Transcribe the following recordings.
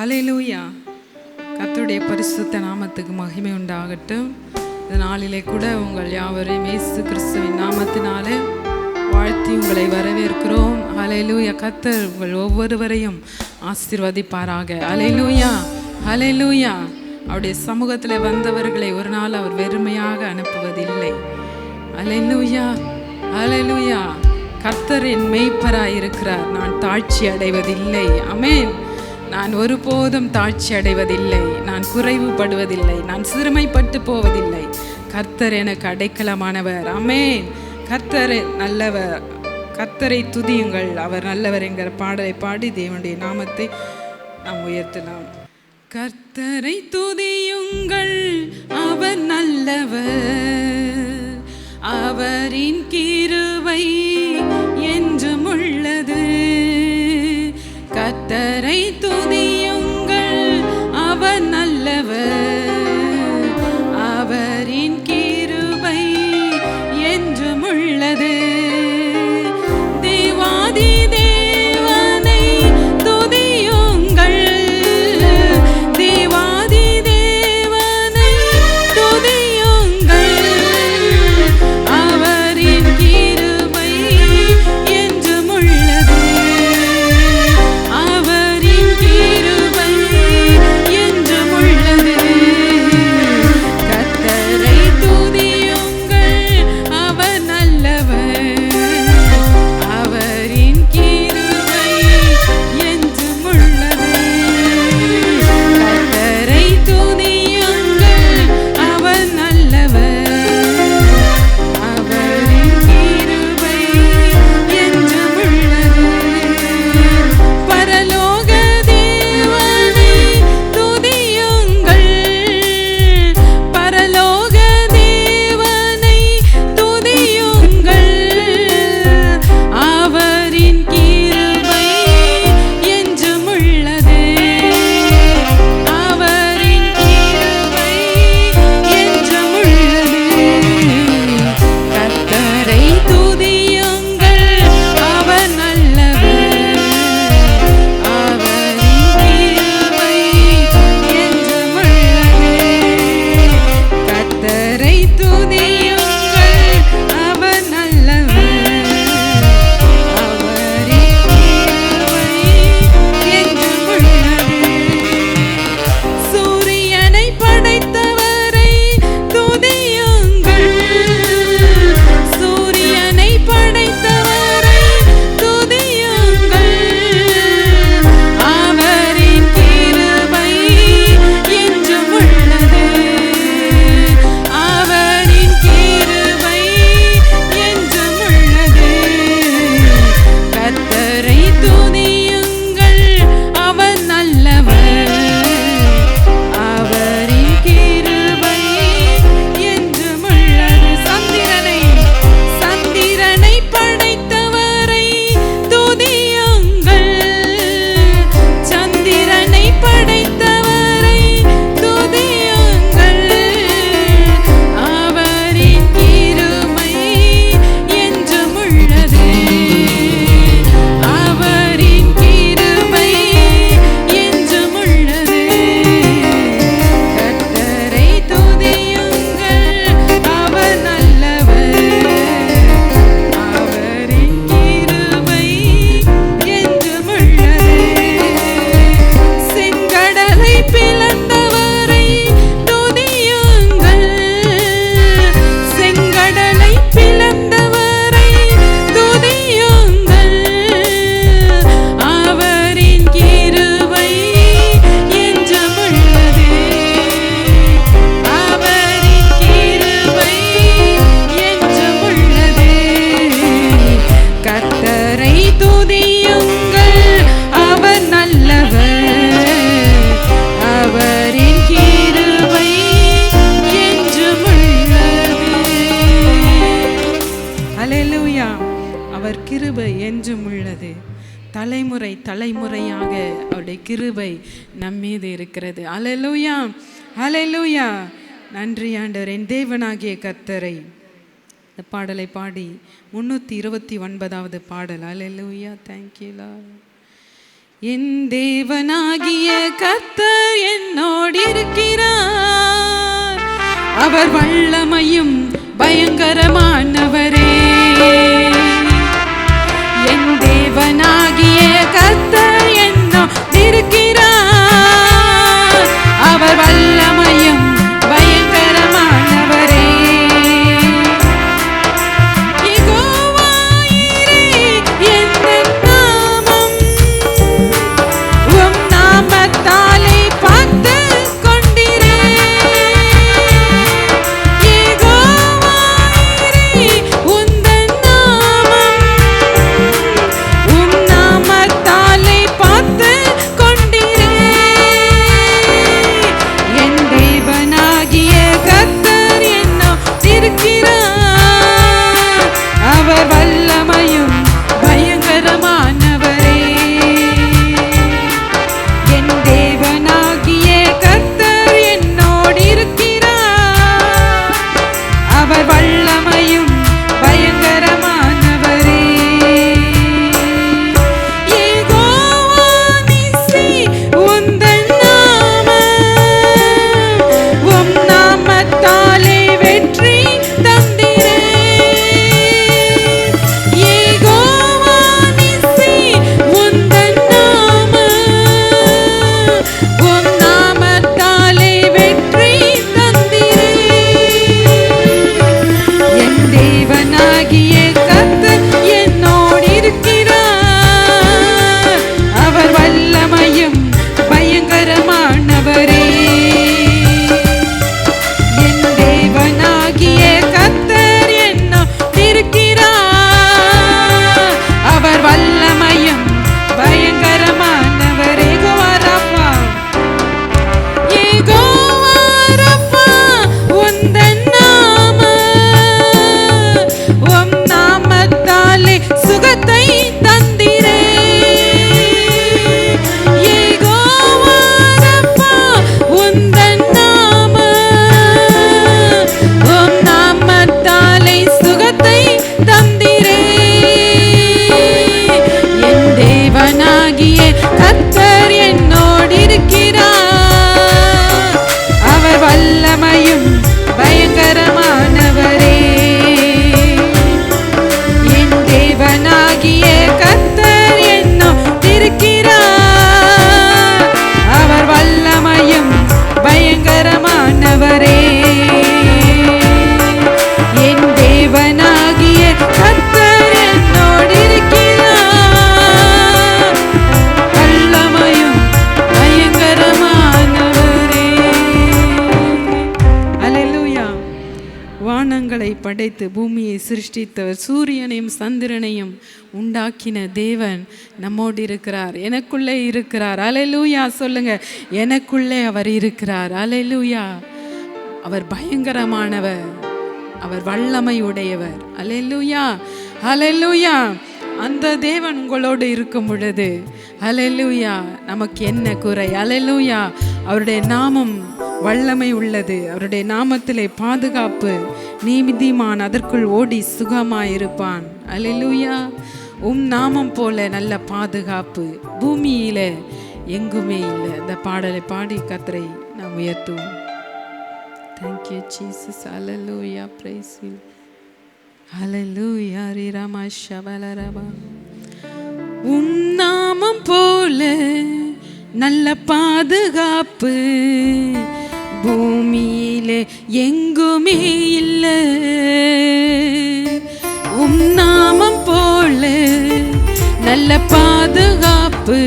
Hallelujah கத்தருடைய பரிசுத்த நாமத்துக்கு மகிமை உண்டாகட்டும். இந்த நாளிலே கூட உங்கள் யாவரையும் இயேசு கிறிஸ்துவின் நாமத்தினாலே வாழ்த்தி உங்களை வரவேற்கிறோம். அலையிலூயா கத்தர் உங்கள் ஒவ்வொருவரையும் ஆசீர்வதிப்பாராக. அலையிலூயா அலையிலூயா அவருடைய சமூகத்தில் வந்தவர்களை ஒரு நாள் அவர் வெறுமையாக அனுப்புவதில்லை. அலையிலூயா அலையிலூயா கத்தரின் மெய்ப்பராய் இருக்கிறார் நான் தாழ்ச்சி அடைவதில்லை. அமேன் நான் ஒருபோதும் தாழ்ச்சி அடைவதில்லை. நான் குறைவுபடுவதில்லை. நான் சிறுமைப்பட்டு போவதில்லை. கர்த்தர் எனக்கு அடைக்கலமானவர். அமேன் கர்த்தர் நல்லவர். கர்த்தரை துதியுங்கள். அவர் நல்லவர் என்கிற பாடலை பாடி தேவனுடைய நாமத்தை நாம் உயர்த்தலாம். கர்த்தரை துதியுங்கள். அவர் நல்லவர். அவரின் கிருவை இருக்கிறது. அலலூயா அலலூயா நன்றி ஆண்டவர். தேவனாகிய கத்தரை இந்த பாடலை பாடி முந்நூற்றி இருபத்தி ஒன்பதாவது பாடல். அலலூயா தேங்க்யூலா என் தேவனாகிய கத்தர் என்னோடு இருக்கிறார். அவர் வல்லமையும் பயங்கரமானவரே. என் தேவனாகிய கத்தர் படைத்து பூமியை சிருஷ்டித்தவர் சூரியனையும் சந்திரனையும் உண்டாக்கின தேவன் நம்மோடு இருக்கிறார். எனக்குள்ளே இருக்கிறார். அலையலூயா சொல்லுங்க. எனக்குள்ளே அவர் இருக்கிறார். அலையலூயா. அவர் பயங்கரமானவர். அவர் வல்லமை உடையவர் அலையலூயா. அலையலூயா. அந்த தேவன் உங்களோடு இருக்கும் பொழுது அலையலூயா நமக்கு என்ன குறை? அலையலூயா. அவருடைய நாமம் வல்லமை உள்ளது. அவருடைய நாமத்திலே பாதுகாப்பு நீதிமான் அதற்குள் ஓடி சுகமாயிருப்பான். அலையலூயா. உம் நாமம் போல நல்ல பாதுகாப்பு. பூமியில எங்குமே இல்லை. அந்த பாடலை பாடி கத்தரை நாம் உயர்த்துவோம். Thank you Jesus hallelujah praise will hallelujah ரிரமா ஷபலரபா உம் நாமம் போல நல்ல பாதுகாப்பு. பூமியிலே எங்குமே இல்லை. உம் நாமம் போல நல்ல பாதுகாப்பு.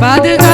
Father